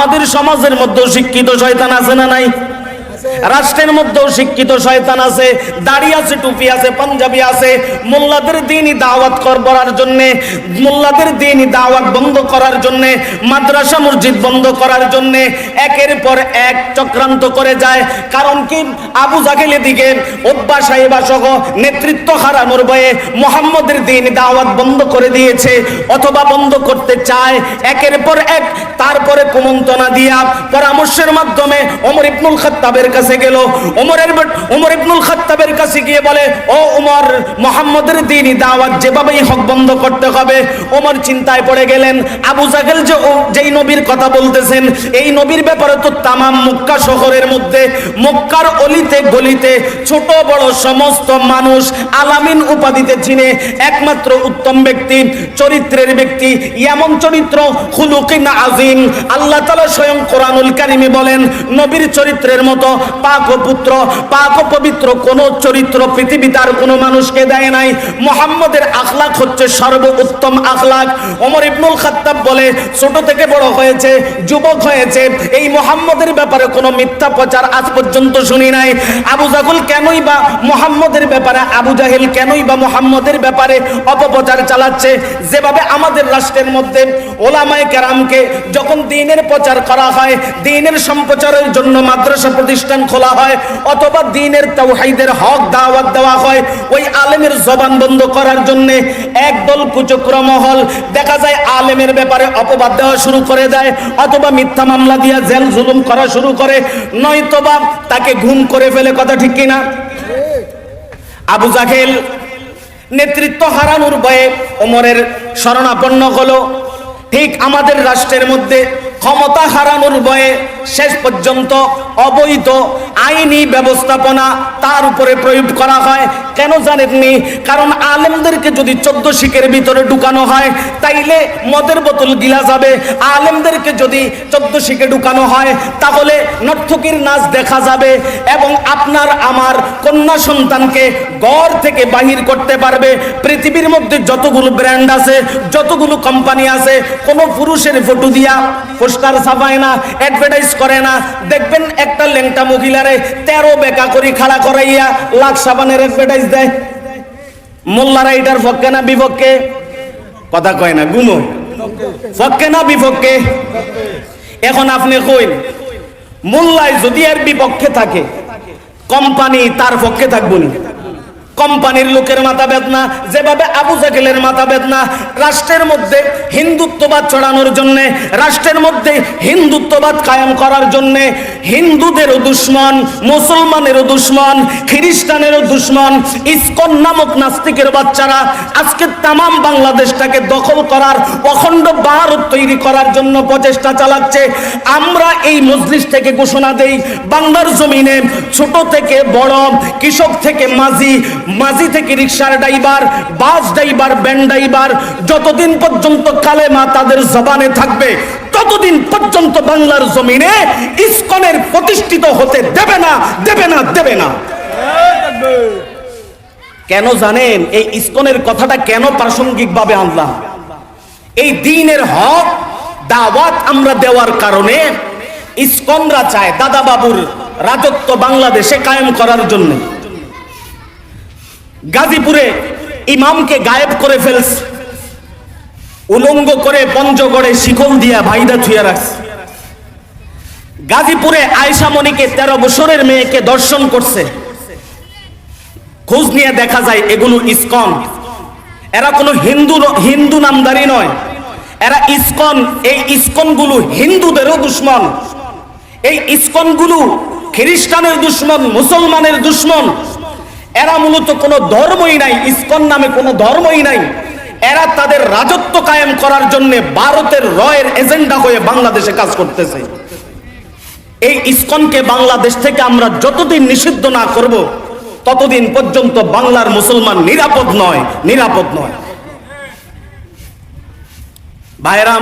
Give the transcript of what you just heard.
আমাদের সমাজের মধ্যে শিক্ষিত শয়তান আছে না নাই? রাষ্ট্রের মধ্যেও শিক্ষিত শয়তান আছে, দাড়ি আছে, টুপি আছে, পাঞ্জাবি আছে। মোল্লাদের দিনই দাওয়াত করার জন্য, মোল্লাদের দিনই দাওয়াত বন্ধ করার জন্য, মাদ্রাসা, মসজিদ বন্ধ করার জন্য একের পর এক চক্রান্ত করে যায়। কারণ কি? আবু জাহেল দিকে ওব্বা সাহেবা সহ নেতৃত্ব হারানোর ভয়ে মোহাম্মদের দিন দাওয়াত বন্ধ করে দিয়েছে, অথবা বন্ধ করতে চায়। একের পর এক, তারপরে কুমন্তনা দিয়া পরামর্শের মাধ্যমে অমর ইবনুল খাত্তাবের কাছে গেল। ওমরের ওমর ইবনুল খাত্তাবের কাছে গিয়ে বলে, ও ওমর, মোহাম্মদের দিনই দাওয়াত যেভাবেই হক বন্ধ করতে হবে। ওমর চিন্তায় পড়ে গেলেন, আবু জাহেল যে যেই নবীর কথা বলতেছেন, এই নবীর ব্যাপারে তো তামাম মক্কা শহরের মধ্যে, মক্কার অলিতে গলিতে ছোট বড় সমস্ত মানুষ আলামিন উপাধিতে চিনে একমাত্র উত্তম ব্যক্তি, চরিত্রের ব্যক্তি, এমন চরিত্র খুলুকিন আজিম। আল্লাহ তাআলা স্বয়ং কোরআনুল কারিমে বলেন, নবীর চরিত্রের মতো পাক পুত্র, পাক পবিত্র, কোন চরিত্র পৃথিবী তার কোনো মানুষকে দেয় নাই। মোহাম্মদের আখলাক হচ্ছে সর্বোত্তম আখলাক ওমর ইবনুল খাত্তাব বলে, ছোট থেকে বড় হয়েছে, যুবক হয়েছে, এই মোহাম্মদের ব্যাপারে কোনো মিথ্যা প্রচার আজ পর্যন্ত শুনি নাই। আবু জাহুল কেনই বা মোহাম্মদের ব্যাপারে, আবু জাহেল কেনই বা মোহাম্মদের ব্যাপারে অপপ্রচার চালাচ্ছে? যেভাবে আমাদের রাষ্ট্রের মধ্যে ওলামায়ে কেরামকে যখন দিনের প্রচার করা হয়, দিনের সম্প্রচারের জন্য মাদ্রাসা প্রতিষ্ঠান খোলা হয়, অথবা দিনের তাওহীদের হক, দাওয়াত দেওয়া হয়, ওই আলেমের জবান বন্ধ করার জন্য একদল কুচক্র মহল, দেখা যায় আলেমের ব্যাপারে অপবাদ দেওয়া শুরু করে দেয়, অথবা মিথ্যা মামলা দিয়ে জেল জুলুম করা শুরু করে, নয়তোবা তাকে ঘুম করে ফেলে, কথা ঠিক কিনা? আবু জাহেল নেতৃত্ব হারানোর ভয়ে ওমরের শরণাপন্ন হলো। ঠিক আমাদের রাষ্ট্রের মধ্যে ক্ষমতা হারানোর ভয়ে শেষ পর্যন্ত অবৈধ আইনি ব্যবস্থাপনা তার উপরে প্রয়োগ করা হয়। কেন জানেননি? কারণ আলেমদেরকে যদি চোদ্দ শিখের ভিতরে ঢুকানো হয়, তাইলে মদের বোতল গিলা যাবে। আলেমদেরকে যদি চোদ্দ শিখে ঢুকানো হয়, তাহলে নর্তকীর নাচ দেখা যাবে এবং আপনার আমার কন্যা সন্তানকে ঘর থেকে বাহির করতে পারবে। পৃথিবীর মধ্যে যতগুলো ব্র্যান্ড আছে, যতগুলো কোম্পানি আছে, কোনো পুরুষের ফটো দিয়া পোস্টার ছাপায় না অ্যাডভার্টাইজ করে না। দেখবেন একটা লেংটা মহিলারে তেরো বেকা করি খাড়া করাইয়া লাখ সাবানের অ্যাডভার্টাইজ দেয়। মোল্লারা এটার পক্ষে না বিপক্ষে? কথা কয় না গুনো পক্ষে না বিপক্ষে? এখন আপনি কইন, মোল্লায় যদি এর বিপক্ষে থাকে কোম্পানি তার পক্ষে থাকব না? কোম্পানির লোকের মাথা বেদনা, যেভাবে আবু জাকেলের মাথা বেদনা, রাষ্ট্রের মধ্যে হিন্দুত্ববাদ ছড়ানোর জন্য, রাষ্ট্রের মধ্যে হিন্দুত্ববাদ কায়েম করার জন্য, হিন্দুদেরও দুশ্মন, মুসলমানেরও দুশ্মন, খ্রিস্টানেরও দুশ্মন, ইস্কন নামক নাস্তিকের বাচ্চারা আজকে তামাম বাংলাদেশটাকে দখল করার, অখণ্ড ভারত তৈরি করার জন্য প্রচেষ্টা চালাচ্ছে। আমরা এই মজলিস থেকে ঘোষণা দেই, বাংলার জমিনে ছোট থেকে বড়, কৃষক থেকে মাঝি মাঝি থেকে রিক্সার driver, bus driver band driver, যতদিন পর্যন্ত কালেমা তাদের জবানে থাকবে, ততদিন পর্যন্ত বাংলার জমিনে ইসকনের প্রতিষ্ঠিত হতে দেবে না দেবে না দেবে না। কেন জানেন, এই ইসকনের কথাটা কেন প্রাসঙ্গিকভাবে আনলাম? এই দিনের হক, দাওয়াত আমরা দেওয়ার কারণে ইসকনরা চায় দাদা বাবুর রাজত্ব বাংলাদেশে কায়েম করার জন্য। গাজীপুরে ইমামকে গায়েব করে ফেলছে। উলঙ্গ করে পঞ্চগড়ে শিকল দিয়া ভাইদা থুয়া রাখছে। গাজীপুরে আয়সা মনিকে তেরো বছরের মেয়েকে দর্শন করছে। খোঁজ নিয়ে দেখা যায় এগুলো ইসকন। এরা কোনো হিন্দু হিন্দু নামদারি নয়। এরা ইসকন, এই ইসকনগুলো হিন্দুদেরও দুশ্মন। এই ইসকনগুলো খ্রিস্টানের দুশ্মন, মুসলমানের দুশ্মন। এরা মূলত কোনো ধর্মই নাই, ইসকন নামে কোনো ধর্মই নাই। এরা তাদের রাজত্ব কায়েম করার জন্য ভারতের রয়ের এজেন্ডা হয়ে বাংলাদেশে কাজ করতেছে। এই ইস্কনকে বাংলাদেশ থেকে আমরা যতদিন নিষিদ্ধ না করব, ততদিন পর্যন্ত বাংলার মুসলমান নিরাপদ নয় নিরাপদ নয়। ভাইরা